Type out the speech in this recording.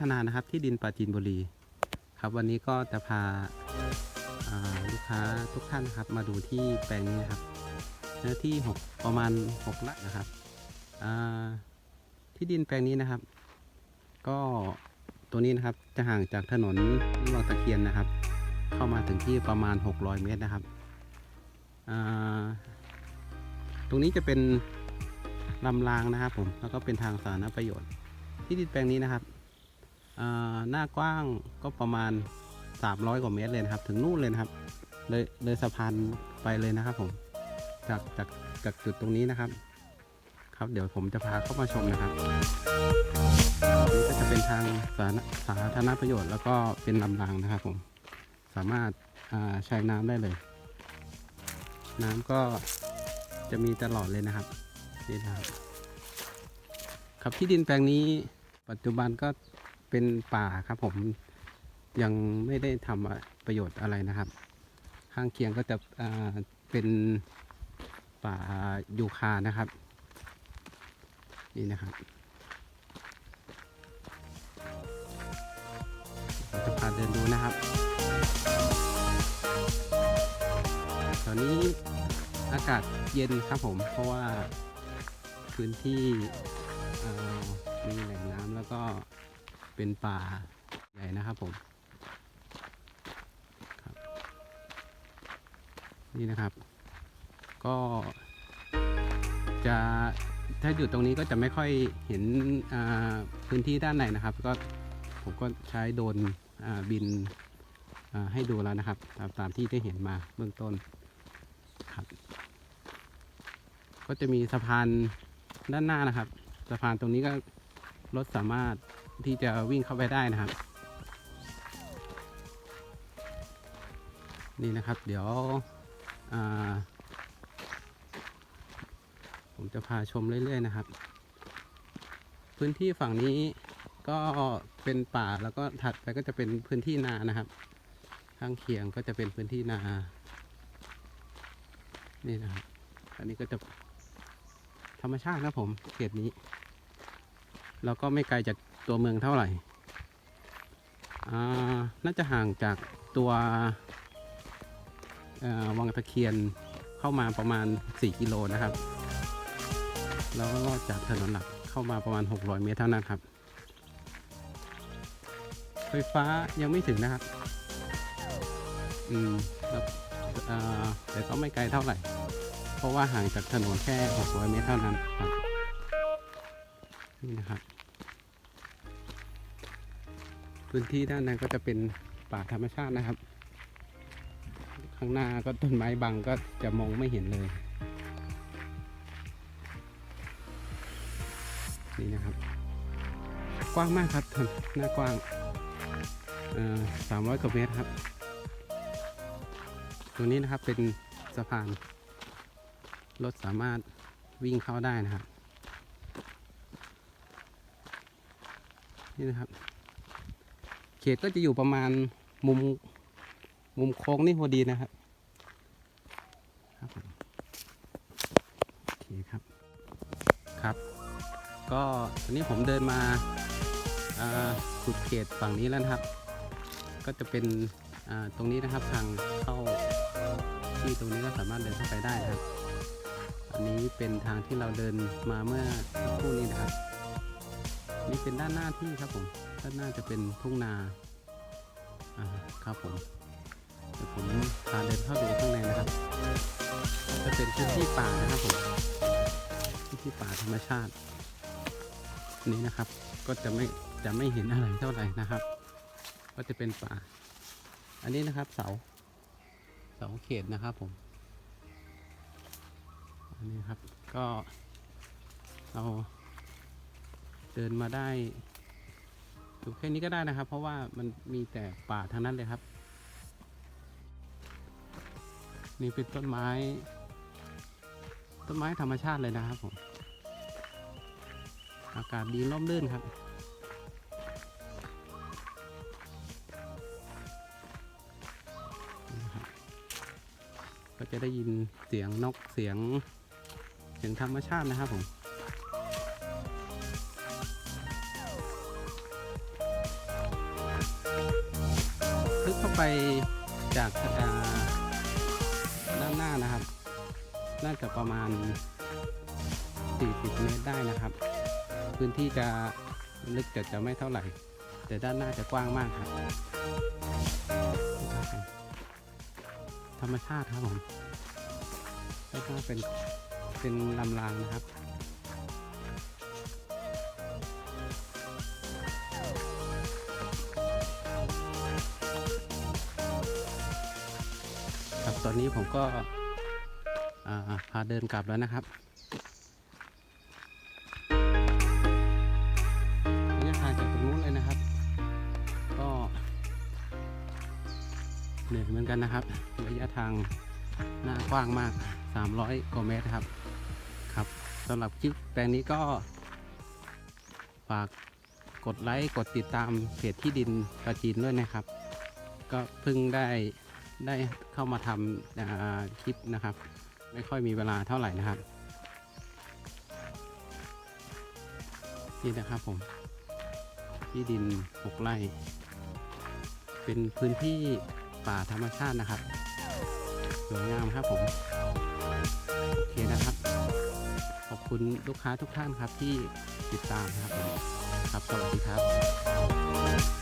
ฒนานะครับที่ดินปราจีนบุรีครับวันนี้ก็จะพาลูกค้าทุกท่านนะครับมาดูที่แปลงนี้ครับเนื้อที่ 6 ประมาณ6ไร่นะครับที่ดินแปลงนี้นะครับ ก็ตัวนี้นะครับจะห่างจากถนนวังตะเคียนนะครับ เข้ามาถึงที่ประมาณ 600 เมตรนะครับตรงนี้จะเป็นลำรางนะครับผมแล้วก็เป็นทางสาธารณประโยชน์ ที่ดินแปลงนี้นะครับ หน้ากว้างก็ประมาณ 300 กว่าเมตรเลยนะครับ ถึงนู่นเลยนะครับ เลยเลยสะพานไปเลยนะครับผม จากจากจากจุดตรงนี้นะครับ ครับเดี๋ยวผมจะพาเข้ามาชมนะครับนี่ก็จะเป็นทางสาธารสาธารณประโยชน์ แล้วก็เป็นลำรางนะครับผม สามารถาใช้น้ำได้เลย น้ำก็จะมีตลอดเลยนะครับนี่นะครับ ครับที่ดินแปลงนี้ปัจจุบันก็ เป็นป่าครับผมยังไม่ได้ทำประโยชน์อะไรนะครับ ข้างเคียงก็จะเป็นป่ายูคานะครับ นี่นะครับจะพาเดินดูนะครับ ตอนนี้อากาศเย็นครับผม เพราะว่าพื้นที่มีแหล่งน้ำแล้วก็ เป็นป่าใหญ่นะครับผมครับ นี่นะครับ ก็จะถ้าอยู่ตรงนี้ก็จะไม่ค่อยเห็นพื้นที่ด้านในนะครับ ก็ผมก็ใช้โดรนบินให้ดูแล้วนะครับ ตามตามที่ได้เห็นมาเบื้องต้นครับ ก็จะมีสะพานด้านหน้านะครับ สะพานตรงนี้ก็ รถสามารถที่จะวิ่งเข้าไปได้นะครับ นี่นะครับเดี๋ยวผมจะพาชมเรื่อย ๆ นะครับ พื้นที่ฝั่งนี้ก็เป็นป่าแล้วก็ถัดไปก็จะเป็นพื้นที่นานะครับ ข้างเคียงก็จะเป็นพื้นที่นา นี่นะครับ อันนี้ก็จะธรรมชาติครับผมเขตนี้ แล้วก็ไม่ไกลจากตัวเมืองเท่าไหร่ น่าจะห่างจากตัววังตะเคียนเข้ามาประมาณ 4 กิโลนะครับ แล้วก็จากถนนหลักเข้ามาประมาณ 600 เมตรเท่านั้นครับ ไฟฟ้ายังไม่ถึงนะครับ อืมแล้วเอ่อแต่ก็ไม่ไกลเท่าไหร่ เพราะว่าห่างจากถนนแค่ 600 เมตรเท่านั้นครับ นี่นะครับ พื้นที่ด้านนั้นก็จะเป็นป่าธรรมชาตินะครับ ข้างหน้าก็ต้นไม้บังก็จะมองไม่เห็นเลย นี่นะครับ กว้างมากครับหน้ากว้างสามร้อยกว่าเมตรครับ ตรงนี้นะครับเป็นสะพานรถสามารถวิ่งเข้าได้นะครับ นี่นะครับ เขตก็จะอยู่ประมาณมุมมุมโค้งนี่พอดีนะครับครับโอเคครับครับ ก็ตอนนี้ผมเดินมาอ่าสุดเขตฝั่งนี้แล้วนะครับ ก็จะเป็นตรงนี้นะครับทางเข้าที่ตรงนี้ก็สามารถเดินเข้าไปได้นะครับ อันนี้เป็นทางที่เราเดินมาเมื่อสักครู่นี้นะครับ นี่เป็นด้านหน้าที่ครับผมด้านหน้าจะเป็นทุ่งนาอ่าครับผมเดี๋ยวผมพาเดินเข้าดูข้างในนะครับ จะเป็นพื้นที่ป่านะครับผมพื้นที่ป่าธรรมชาติ นี้นะครับ ก็จะไม่จะไม่เห็นอะไรเท่าไหร่นะครับ ก็จะเป็นป่า อันนี้นะครับเสาเสาเขตนะครับผมอันนี้ครับก็เรา เดินมาได้ดูแค่นี้ก็ได้นะครับ เพราะว่ามันมีแต่ป่าทั้งนั้นเลยครับ นี่เป็นต้นไม้ ต้นไม้ธรรมชาติเลยนะครับผม อากาศดีร่มรื่นครับนี่นะครับก็จะได้ยินเสียงนกเสียงเสียงธรรมชาตินะครับผม จากอ่าด้านหน้านะครับ น่าจะประมาณ 40 เมตรได้นะครับ พื้นที่จะลึกจะจะไม่เท่าไหร่ แต่ด้านหน้าจะกว้างมากครับ ธรรมชาติครับผมก็เป็นเป็นลำรางนะครับ ตอนนี้ผมก็พาเดินกลับแล้วนะครับระยะทางจากตรงนู้นเลยนะครับ ก็เหนื่อยเหมือนกันนะครับ ระยะทางหน้ากว้างมาก 300กว่าเมตรครับ ครับสำหรับคลิปแปลงนี้ก็ฝากกดไลค์ กดติดตามเพจที่ดินปราจีนด้วยนะครับ ก็เพิ่งได้ ได้เข้ามาทำคลิปนะครับ ไม่ค่อยมีเวลาเท่าไหร่นะครับ นี่นะครับผม ที่ดินหกไร่ เป็นพื้นที่ป่าธรรมชาตินะครับสวยงามครับผมโอเคนะครับ ขอบคุณลูกค้าทุกท่านครับที่ติดตามนะครับครับสวัสดีครับ